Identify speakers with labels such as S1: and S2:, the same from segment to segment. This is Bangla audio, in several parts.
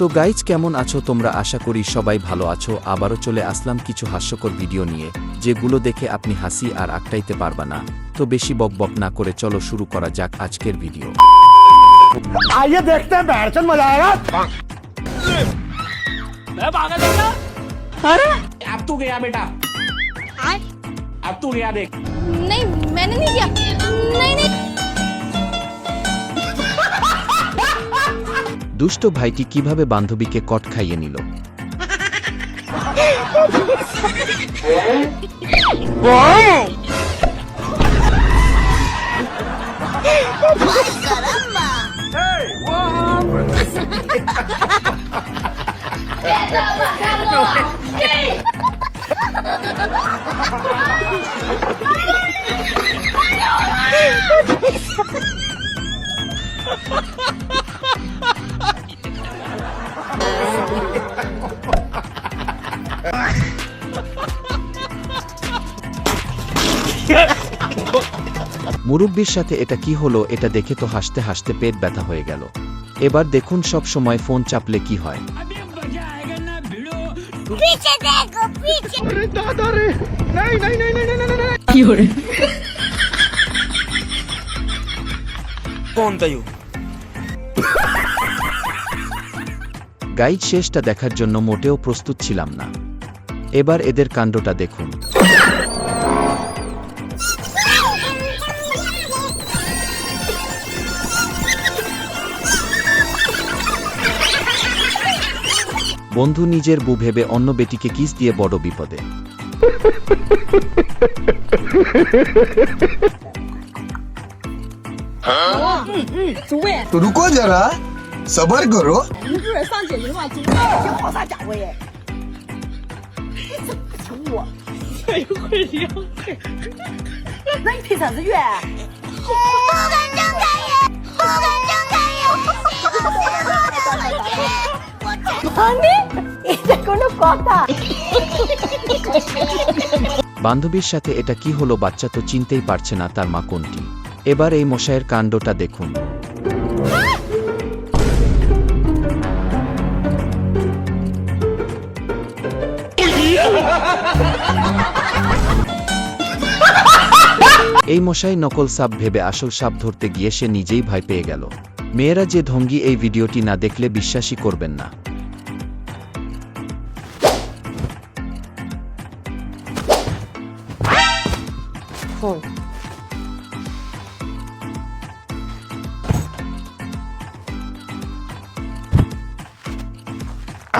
S1: তো গাইজ কেমন আছো? তোমরা আশা করি সবাই ভালো আছো। আবারও চলে আসলাম কিছু হাস্যকর ভিডিও নিয়ে, যেগুলো দেখে আপনি হাসি আর আটকাইতে পারবা না। তো বেশি বকবক না করে চলো শুরু করা যাক আজকের ভিডিও
S2: आइए देखते हैं बैठचंद मजा आएगा
S3: अब तू गया बेटा
S4: आय?
S3: अब तू गया देख
S4: नहीं मैंने नहीं किया नहीं नहीं
S1: দুষ্ট ভাইটি কিভাবে বান্ধবীকে কট খাইয়ে নিল ¡Ay,
S5: caramba! ¡Hey! What happened? ¿Qué está pasando aquí? ¡Ayúdame! ¡Ayúdame!
S1: মুরব্বীর সাথে এটা কি হলো এটা দেখে তো হাসতে হাসতে পেট ব্যথা হয়ে গেল। এবার দেখুন সব সময় ফোন চাপলে কি হয়। গাইড শেষটা দেখার জন্য মোটেও প্রস্তুত ছিলাম না। এবার এদের কাণ্ডটা দেখুন। বন্ধু নিজের বউ ভেবে অন্য বেটিকে কিস দিয়ে বড় বিপদে
S6: तो रुको जरा सबर करो
S7: 你不是上解决吗？今天先跑啥家伙耶？你怎么不请我？谁会撩那你凭啥子远？
S4: 不敢睁开眼，不敢睁开眼。
S7: মানে এটা কোনো কথা।
S1: বান্ধবীর সাথে এটা কি হলো বাচ্চা তো চিনতেই পারছে না তার মা কোনটি। এবার এই মশাইয়ের কাণ্ডটা দেখুন। এই মশাই নকল সাপ ভেবে আসল সাপ ধরতে গিয়ে সে নিজেই ভয় পেয়ে গেল। মেয়েরা যে ধঙ্গি এই ভিডিওটি না দেখলে বিশ্বাসই করবেন না।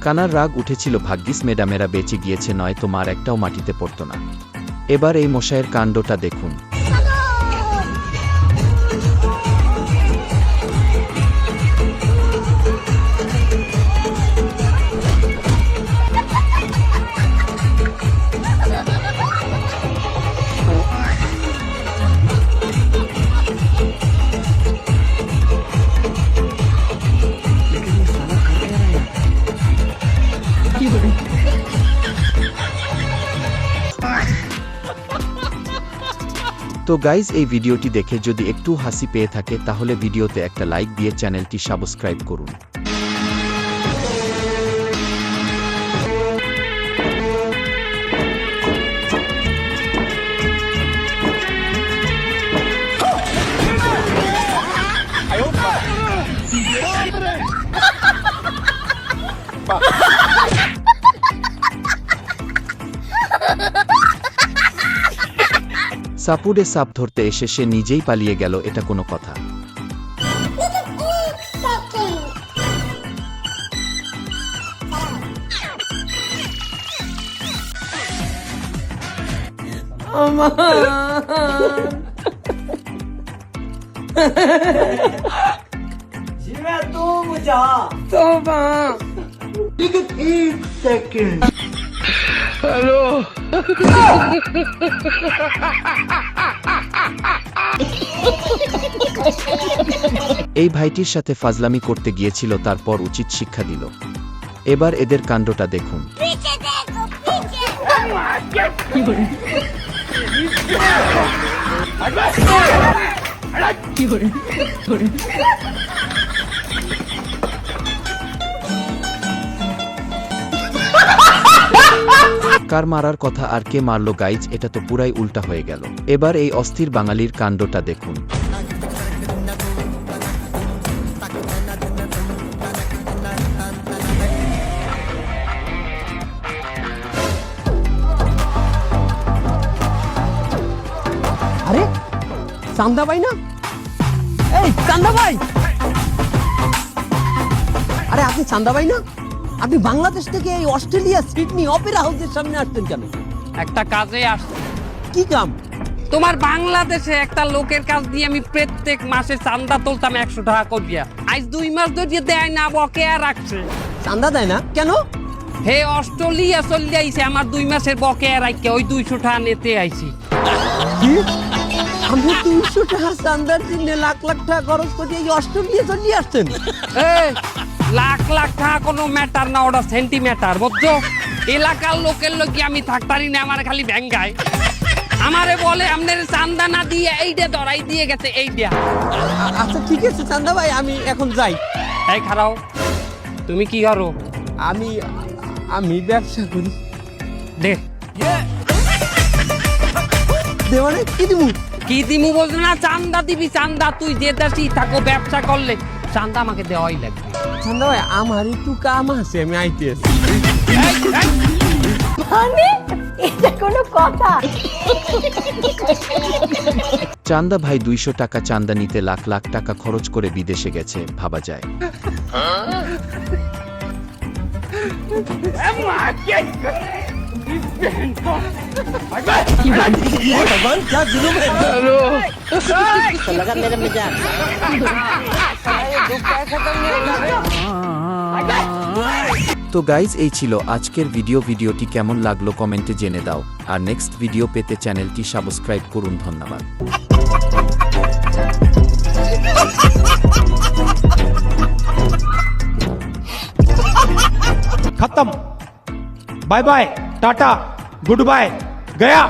S1: কানার রাগ উঠেছিল ভাগ্যিস মেডামেরা বেঁচে গিয়েছে নয় তোমার একটাও মাটিতে পড়ত না। এবার এই মশায়ের কাণ্ডটা দেখুন। তো গাইজ এই ভিডিওটি দেখে যদি একটু হাসি পেয়ে থাকে, তাহলে ভিডিওতে একটা লাইক দিয়ে চ্যানেলটি সাবস্ক্রাইব করুন। সাপুডে সাপ ধরতে এসে সে নিজেই পালিয়ে গেল এটা কোনো কথা। হ্যালো। এই ভাইটির সাথে ফাজলামি করতে গিয়েছিল, তারপর উচিত শিক্ষা দিল। এবার এদের কাণ্ডটা দেখুন।
S4: पीछे
S1: কার মারার কথা আর কে মারলো গাইজ এটা তো পুরাই উল্টা হয়ে গেল। এবার এই অস্থির বাঙালির কাণ্ডটা দেখুন।
S8: আরে চান্দা ভাই না? এই চান্দা ভাই আরে, আপনি চান্দা ভাই না? আপনি বাংলাদেশ থেকে এই অস্ট্রেলিয়া সিডনি অপেরা হাউসের সামনে আসতেন কেন?
S9: একটা কাজে আসছে।
S8: কি কাম?
S9: তোমার বাংলাদেশে একটা লোকের কাজ দিয়ে আমি প্রত্যেক মাসে চান্দা তুলতাম একশো টাকা করিয়া আজ দুই মাস ধরে দেয় না বকেয়া রাখছে?
S8: চান্দা দেয় না? কেন?
S9: হে অস্ট্রেলিয়া চলে আইছে আমার দুই মাসের বকেয়া রাখকে ওই দুইশো টাকা নিতে আইছি।
S8: কি? আমি তিনশো টাকা চান্দার জন্য লাখ লাখ টাকা খরচ করে এই অস্ট্রেলিয়া চলে আসছেন?
S9: এই, লাখ লাখ টাকা কোনো ম্যাটার না ওটা সেন্টিমিটার বুঝছ? এলাকার লোকের লোকে আমি থাকতারি না আমার খালি ভ্যাঙ্গায় আমারে বলে আপনার চান্দা না দিয়ে এইটা ধরাই দিয়ে গেছে এইটা
S8: আচ্ছা ঠিক আছে চান্দা ভাই আমি এখন যাই।
S9: এই খারাও তুমি কি করো?
S8: আমি আমি ব্যবসা করি।
S9: দে।
S8: দেওয়ানে কি দিবু
S9: কি দিমু বলছো না চান্দা দিবি চান্দা তুই যে দেশি থাকো ব্যবসা করলে। চান্দা আমাকে দেওয়াই লাগবে।
S8: চান্দা ভাই আমার একটু কাম আছে আমি আইতেছি।
S7: মানে? এটা কোনো কথা?
S1: চান্দা ভাই দুইশো টাকা চান্দা নিতে লাখ লাখ টাকা খরচ করে বিদেশে গেছে ভাবা যায়। তো গাইজ এই ছিল আজকের ভিডিও ভিডিওটি কেমন লাগলো কমেন্টে জেনে দাও আর নেক্সট ভিডিও পেতে চ্যানেলটি সাবস্ক্রাইব করুন ধন্যবাদ
S2: खत्म bye bye tata good bye गया।